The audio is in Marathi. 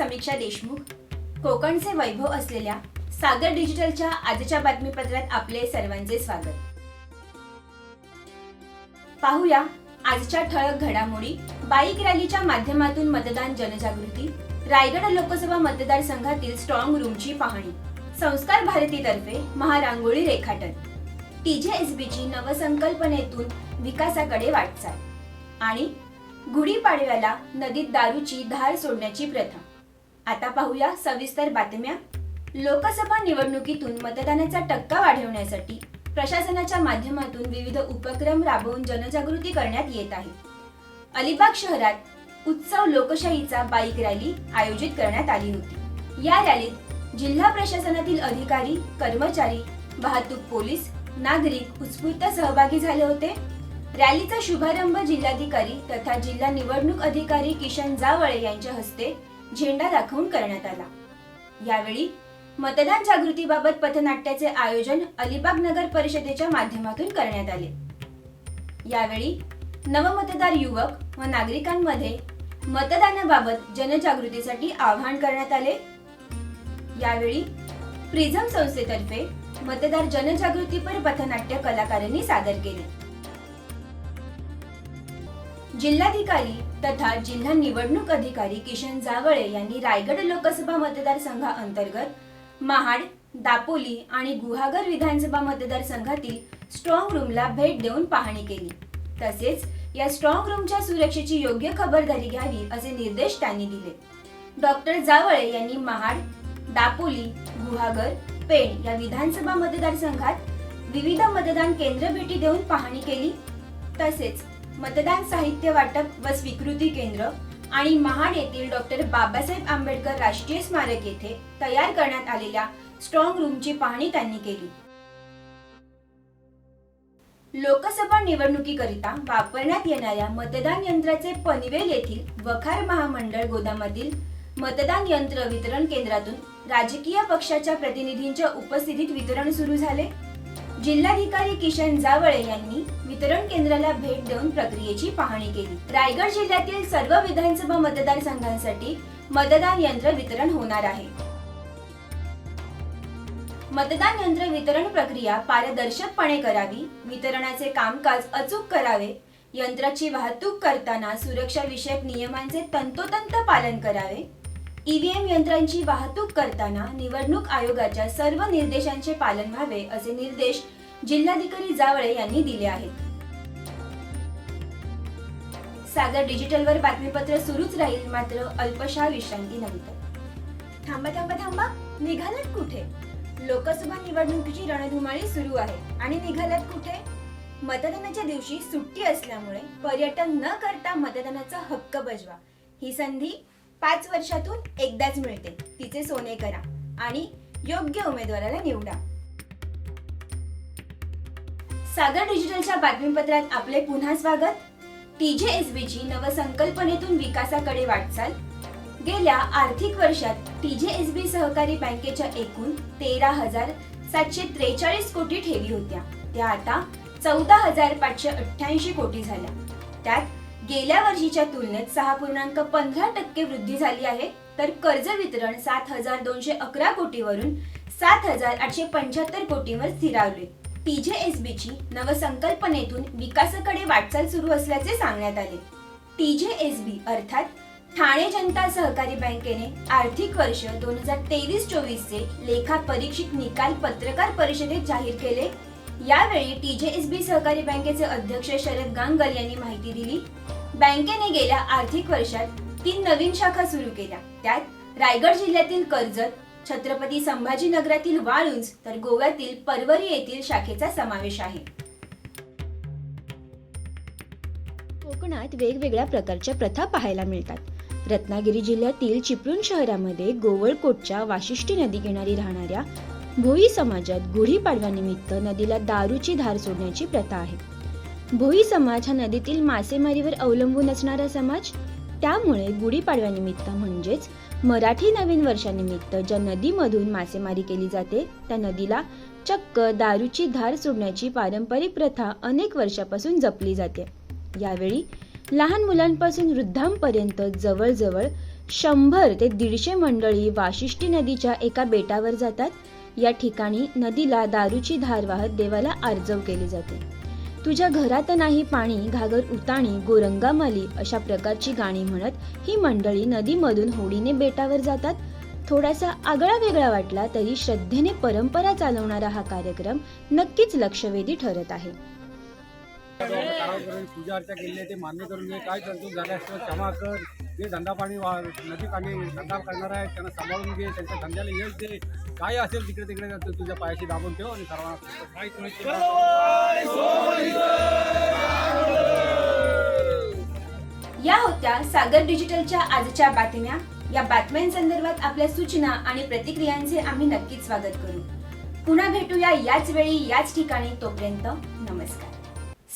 समीक्षा देशमुख कोकणचे वैभव असलेल्या सागर डिजिटलच्या आजच्या बातमीपत्रात आपले सर्वांचे स्वागत. पाहूया आजच्या ठळक घडामोडी. बाईक रॅलीच्या माध्यमातून मतदान जनजागृती. रायगड लोकसभा मतदारसंघातील स्ट्रॉंग रूमची पाहणी. संस्कार भारतीतर्फे महारांगोळी रेखाटन. टीजेएसबीची नवसंकल्पनेतून विकासाकडे वाटचाल. आणि गुढीपाडव्याला नदीत दारूची धार सोडण्याची प्रथा. आता पाहूया सविस्तर बातम्या. लोकसभा निवडणुकीतून मतदानाचा टक्का वाढवण्यासाठी प्रशासनाच्या माध्यमातून विविध उपक्रम राबवून जनजागृती करण्यात येत आहे. अलिबाग शहरात उत्सव लोकशाहीचा बाईक रॅली आयोजित करण्यात आली होती. या रॅलीत जिल्हा प्रशासनातील अधिकारी कर्मचारी वाहतूक पोलीस नागरिक उत्स्फूर्त सहभागी झाले होते. रॅलीचा शुभारंभ जिल्हाधिकारी तथा जिल्हा निवडणूक अधिकारी किशन जावळे यांच्या हस्ते झेंडा दाखवून करण्यात आला. यावेळी मतदान जागृतीबाबत पथनाट्याचे आयोजन अलिबाग नगर परिषदेच्या माध्यमातून करण्यात आले. यावेळी नवमतदार युवक व नागरिकांमध्ये मतदानाबाबत जनजागृतीसाठी आवाहन करण्यात आले. यावेळी प्रिझम संस्थेतर्फे मतदार जनजागृतीपर पथनाट्य कलाकारांनी सादर केले. जिल्हाधिकारी तथा जिल्हा निवडणूक अधिकारी किशन जावळे यांनी रायगड लोकसभा मतदारसंघा अंतर्गत महाड दापोली आणि गुहागर विधानसभा मतदारसंघातील स्ट्रॉंग रूमला भेट देऊन पाहणी केली. तसेच या स्ट्रॉंग रूमच्या सुरक्षेची योग्य खबरदारी घ्यावी असे निर्देश त्यांनी दिले. डॉक्टर जावळे यांनी महाड दापोली गुहागर पेण या विधानसभा मतदारसंघात विविध मतदान केंद्र भेटी देऊन पाहणी केली. तसेच मतदान साहित्य वाटप व स्वीकृती केंद्र आणि महाड येथील डॉक्टर बाबासाहेब आंबेडकर राष्ट्रीय स्मारक येथे तयार करण्यात आलेल्या स्ट्रॉंग रूमची पाहणी त्यांनी केली. लोकसभा निवडणुकीकरिता वापरण्यात येणाऱ्या मतदान यंत्राचे पनवेल येथील वखार महामंडळ गोदामातील मतदान यंत्र वितरण केंद्रातून राजकीय पक्षाच्या प्रतिनिधींच्या उपस्थितीत वितरण सुरू झाले. जिल्हाधिकारी किशन जावळे यांनी वितरण केंद्राला भेट देऊन प्रक्रियेची पाहणी केली. रायगड जिल्ह्यातील सर्व विधानसभा मतदारसंघांसाठी मतदान यंत्र वितरण होणार आहे. मतदान यंत्र वितरण प्रक्रिया पारदर्शकपणे करावी वितरणाचे कामकाज अचूक करावे यंत्राची वाहतूक करताना सुरक्षा विषयक नियमांचे तंतोतंत पालन करावे ईव्हीएम यंत्रांची वाहतूक करताना निवडणूक आयोगाच्या सर्व निर्देशांचे पालन व्हावे असे निर्देश जिल्हाधिकारी जावळे यांनी दिले आहेत. सागर डिजिटलवर बातमीपत्र सुरूच राहील मात्र अल्पशा विश्रांतीनंतर थांबा थांबा थांबा. निघालात कुठे? लोकसभा निवडणुकीची रणधुमाळी सुरू आहे. आणि निघालात कुठे? मतदानाच्या दिवशी सुट्टी असल्यामुळे पर्यटन न करता मतदानाचा हक्क बजवा. ही संधी पाच वर्षातून एकदाच मिळते. तिचे सोने करा आणि योग्य उमेदवाराला निवडा. सागर डिजिटलच्या बातमीपत्रात आपले पुन्हा स्वागत. टीजेएसबीची नवसंकल्पनेतून विकासाकडे वाटचाल. गेल्या आर्थिक वर्षात टीजेएसबी सहकारी बँकेच्या एकूण तेरा हजार सातशे त्रेचाळीस कोटी ठेवी होत्या. त्या आता चौदा हजार पाचशे अठ्ठ्याऐंशी कोटी झाल्या. त्यात गेल्या वर्षीच्या तुलनेत सहा पूर्णांक पंधरा टक्के वृद्धी झाली आहे. तर कर्ज वितरण सात हजार दोनशे अकरा कोटीवरून सात हजार आठशे पंच्याहत्तर कोटीवर स्थिरावले. टीजेएसबीची नवसंकल्पनेतून विकासाकडे वाटचाल सुरू असल्याचे सांगण्यात आले. टीजेएसबी अर्थात ठाणे जनता सहकारी बँकेने आर्थिक वर्ष दोन हजार तेवीस चोवीस चे लेखा परीक्षित निकाल पत्रकार परिषदेत जाहीर केले. यावेळी टीजेएसबी सहकारी बँकेचे अध्यक्ष शरद गांगल यांनी माहिती दिली. बँकेने गेल्या आर्थिक वर्षात तीन नवीन शाखा सुरू केल्या. त्यात रायगड जिल्ह्यातील कर्जत छत्रपती संभाजीनगरातील वाळुंज तर गोव्यातील परवरी येथील शाखेचा समावेश आहे. कोकणात वेगवेगळ्या प्रकारच्या प्रथा पाहायला मिळतात. रत्नागिरी जिल्ह्यातील चिपळूण शहरामध्ये गोवळकोटच्या वाशिष्ठी नदीकिनारी राहणाऱ्या भोई समाजात गुढीपाडव्यानिमित्त नदीला दारूची धार सोडण्याची प्रथा आहे. भोई समाज हा नदीतील मासेमारीवर अवलंबून असणारा समाज. त्यामुळे गुढीपाडव्यानिमित्त म्हणजेच मराठी नवीन वर्षानिमित्त ज्या नदीमधून मासेमारी केली जाते त्या नदीला चक्क दारूची धार सोडण्याची पारंपरिक प्रथा अनेक वर्षापासून जपली जाते. यावेळी लहान मुलांपासून वृद्धांपर्यंत जवळजवळ शंभर ते दीडशे मंडळी वाशिष्ठी नदीच्या एका बेटावर जातात. या ठिकाणी नदीला दारूची धार वाहत देवाला आर्जव केली जाते. तुझ्या घरात नाही पाणी घागर उताणी गोरंगामाली अशा प्रकारची गाणी म्हणत ही मंडळी नदीमधून होडीने बेटावर जातात. थोडासा आगळा वेगळा वाटला तरी श्रद्धेने परंपरा चालवणारा हा कार्यक्रम नक्कीच लक्षवेधी ठरत आहे. पूजा अर्चा केली ते मान्य करून घे. काय करतो झाल्या क्षमा कर. जे धंदा पाणी वा नदी पाणी धंदा करणार आहे त्यांना सांभाळून घे त्यांच्या धंद्याला यश दे. काय असेल तिकडे तिकडे तू तुझ्या पायाशी दाबून ठेव आणि सर्वांना काय या होत्या सागर डिजिटलच्या आजच्या बातम्या. या बातम्यांसंदर्भात आपल्या सूचना आणि प्रतिक्रियांचे आम्ही नक्कीच स्वागत करू. पुन्हा भेटूया याच वेळी याच ठिकाणी. तोपर्यंत नमस्कार.